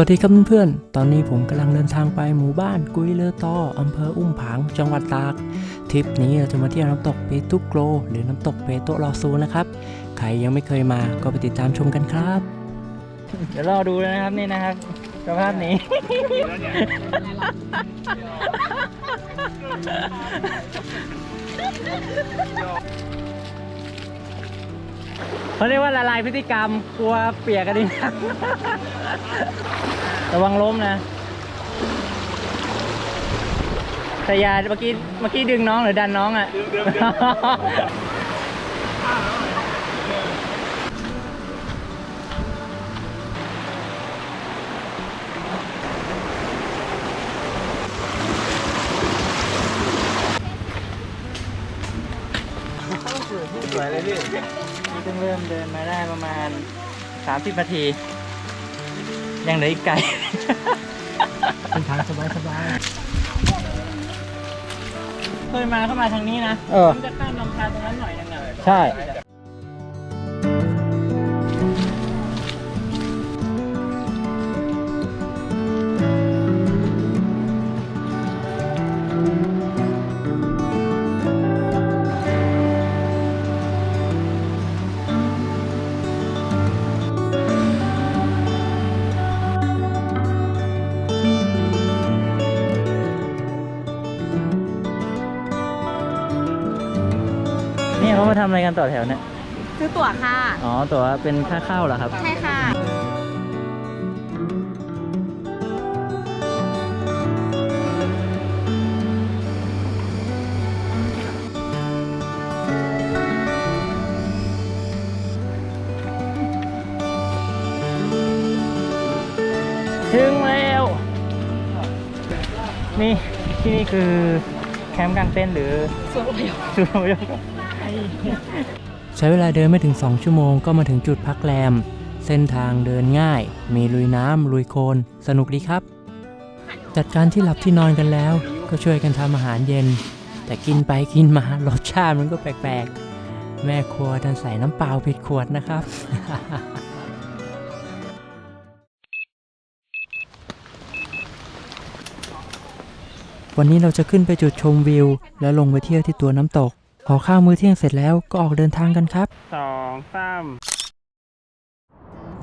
วัสดีครับเพื่อนๆ ตอนนี้ผมกำลังเดินทางไปหมู่บ้านกุยเลอตออำเภออุ้มผาง จังหวัดตาก ทริปนี้เราจะมาเที่ยวน้ำตกเปตุกโกรหรือน้ำตกเปโตรอซูนะครับ ใครยังไม่เคยมาก็ไปติดตามชมกันครับ เดี๋ยวรอดูเลยนะครับนี่นะครับสภาพนี้ เขาเรียกว่าละลายพฤติกรรมกลัวเปียกกันดินระวังล้มนะแต่อยาเมื่อกี้เมื่อกี้ดึงน้องหรือดันน้องอะสวยเลยพี่ เพิ่งเริ่มเดินมาได้ประมาณ 30นาที ยังเหลืออีกไกลเป็นทางสบายสบายเคยมาเข้ามาทางนี้นะเออ มันจะข้ามลำธารตรงนั้นหน่อยนึงอะใช่ ทำอะไรกันต่อแถวเนี่ย ซื้อตั๋วค่ะ อ๋อ ตัวาเป็นค่าเข้าเหรอครับ ใช่ค่ะ ถึงแล้ว นี่ ที่นี่คือแคมป์กลางเต้นท์หรือสวนอพยพสวนอพยพ ใช้เวลาเดินไม่ถึง 2 ชั่วโมงก็มาถึงจุดพักแรม เส้นทางเดินง่าย มีลุยน้ำลุยโคลนสนุกดีครับ จัดการที่หลับที่นอนกันแล้ว ก็ช่วยกันทำอาหารเย็น แต่กินไปกินมารสชาติมันก็แปลกๆ แม่ครัวดันใส่น้ำเปล่าผิดขวดนะครับวันนี้เราจะขึ้นไปจุดชมวิว แล้วลงไปเที่ยวที่ตัวน้ำตก พอข้าวมื้อเที่ยงเสร็จแล้วก็ออกเดินทางกันครับ สองสาม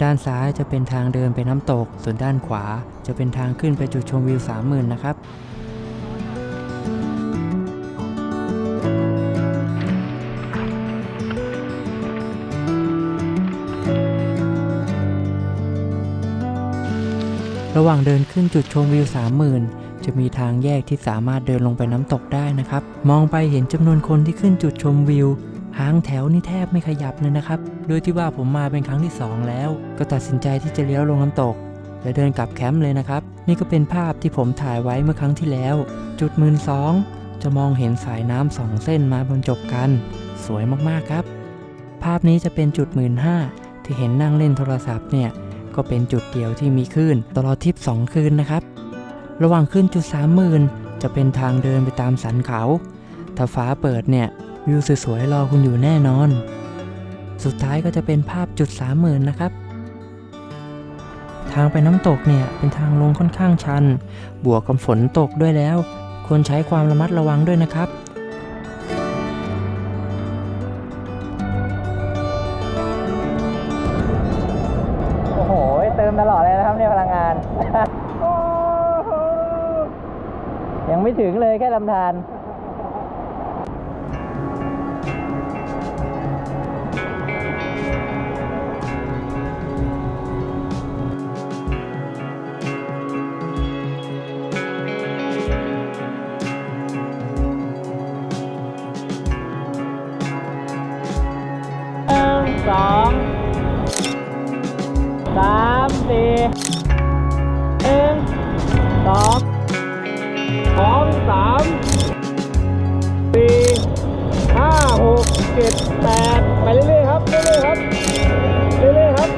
ด้านซ้ายจะเป็นทางเดินไปน้ำตก ส่วนด้านขวาจะเป็นทางขึ้นไปจุดชมวิว 30,000 นะครับ ระหว่างเดินขึ้นจุดชมวิว 30,000 จะมีทางแยกที่สามารถเดินลงไปน้ำตกได้นะครับ มองไปเห็นจำนวนคนที่ขึ้นจุดชมวิวหางแถวนี่แทบไม่ขยับเลยนะครับ โดยที่ว่าผมมาเป็นครั้งที่ 2 แล้ว ก็ตัดสินใจที่จะเลี้ยวลงน้ำตก และเดินกลับแคมป์เลยนะครับ นี่ก็เป็นภาพที่ผมถ่ายไว้เมื่อครั้งที่แล้ว จุดหมื่นสองจะมองเห็นสายน้ำสองเส้นมาบรรจบกัน สวยมากๆครับ ภาพนี้จะเป็นจุดหมื่นห้าที่เห็นนั่งเล่นโทรศัพท์เนี่ยก็เป็นจุดเดียวที่มีคลื่นตลอดทริป2คืนนะครับ ระหว่างขึ้นจุดสามหมื่นจะเป็นทางเดินไปตามสันเขา ถ้าฟ้าเปิดเนี่ยวิวสวยๆรอคุณอยู่แน่นอน สุดท้ายก็จะเป็นภาพจุดสามหมื่นนะครับ ทางไปน้ำตกเนี่ยเป็นทางลงค่อนข้างชัน บวกกับฝนตกด้วยแล้ว ควรใช้ความระมัดระวังด้วยนะครับ ยังไม่ถึงเลยแค่ลำธารหนึ่งสองสามสี่ สองสามสี่ห้าหกเจ็ดแปดไปเรื่อยๆครับ เรื่อยๆครับ เรื่อยๆครับ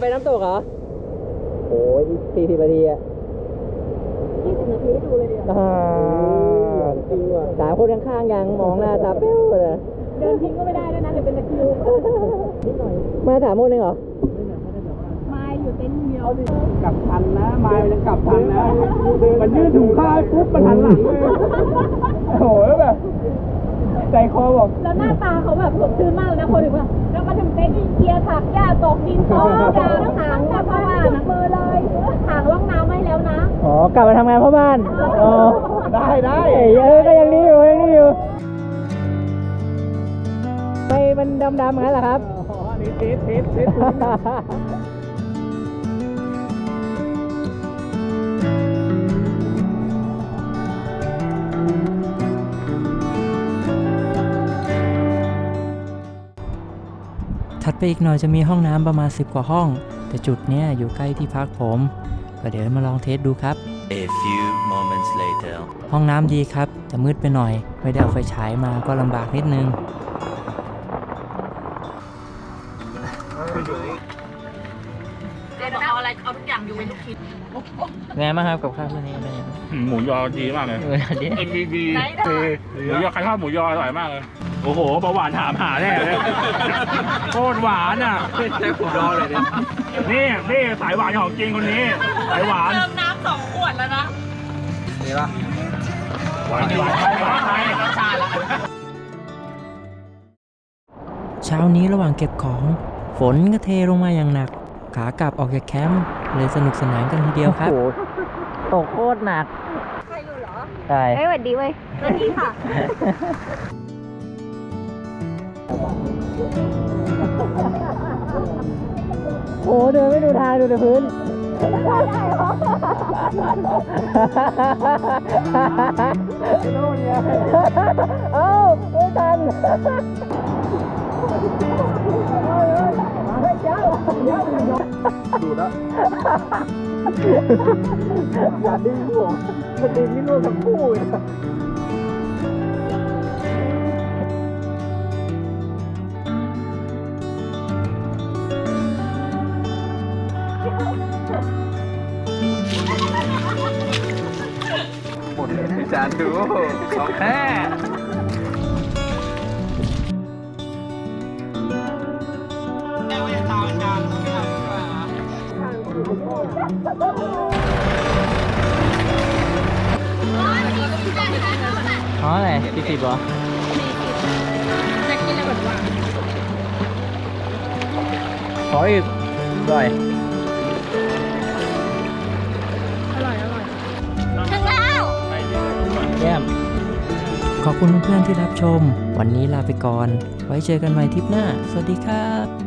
ไปไหนเนี่ยไปน้ำตกเหรอโอ้ยอีกสี่สิบนาทีอะยี่สิบนาทีให้ดูเลยเดียวอ่าสามคนข้างๆยังมองหน้าตาเป้วเลยเดินทิ้งก็ไม่ได้ด้วยนะเดี๋ยวเป็นตะคริวนิดหน่อยมาสามคนเองเหรอไม่อยู่เต็นท์เดียวกลับทันนะไม้มันยังกลับทันนะมันยื่นถุงข้าวให้ปุ๊บมันหันหลังเลยโอ้โหแล้วแบบ ใจคอบอกแล้วหน้าตาเขาแบบสดชื่นมากเลยนะคนถึงว่าแล้วมาถึงเต็นท์นี่เกียร์ถักหญ้าตกดินโตดาวหางแบบว่านะมือเลยหางล่องน้ำไม่แล้วนะอ๋อกลับมาทำงานพ่อบ้านอ๋อได้ได้เอ้ยเออก็ยังดีอยู่ยังดีอยู่ไปมันดำๆงั้นเหรอครับอ๋ออันนี้เทสเทสเทส อีกหน่อยจะมีห้องน้ำประมาณ 10 กว่าห้อง แต่จุดเนี้ยอยู่ใกล้ที่พักผม ก็เดี๋ยวมาลองเทสดูครับ A few moments later. ห้องน้ำดีครับ แต่มืดไปหน่อย ไม่ได้เอาไฟฉายมาก็ลำบากนิดนึง เจ๊บอกเอาอะไรเอาทุกอย่างอยู่เป็นลูกชิ้นไงบ้างครับกับข้าวมื้อนี้เป็นยังไงหมูยอดีมากเลยเออดิเอ็มบีบีหมูยอใครชอบหมูยออร่อยมากเลย โอ้โหเบาหวานถามหาแน่เลยโคตรหวานอะใช้หมูยอเลยเนี่ยนี่นี่สายหวานของจริงคนนี้ สายหวาน เติมน้ำสองขวดแล้วนะนี่ปะหวานหวานไทยหวานไทยเช้านี้ระหว่างเก็บของ ฝนก็เทลงมาอย่างหนัก ขากลับออกจากแคมป์เลยสนุกสนานกันทีเดียวครับตกโคตรหนัก ใครอยู่เหรอ ใช่เอ้ยสวัสดีเว้ยสวัสดีค่ะ โอ้เดินไม่ดูทางดูแต่พื้น เอ้าไม่ทันดูดแล้วอย่าดึงผมมันดึงนี่นู่นทั้งคู่เลย ดูของแท้อ๋ออะไรสี่สิบเหรอจะกินอะไรหวานขออีกร่อย ขอบคุณเพื่อนๆที่รับชม วันนี้ลาไปก่อน ไว้เจอกันใหม่ทริปหน้า สวัสดีครับ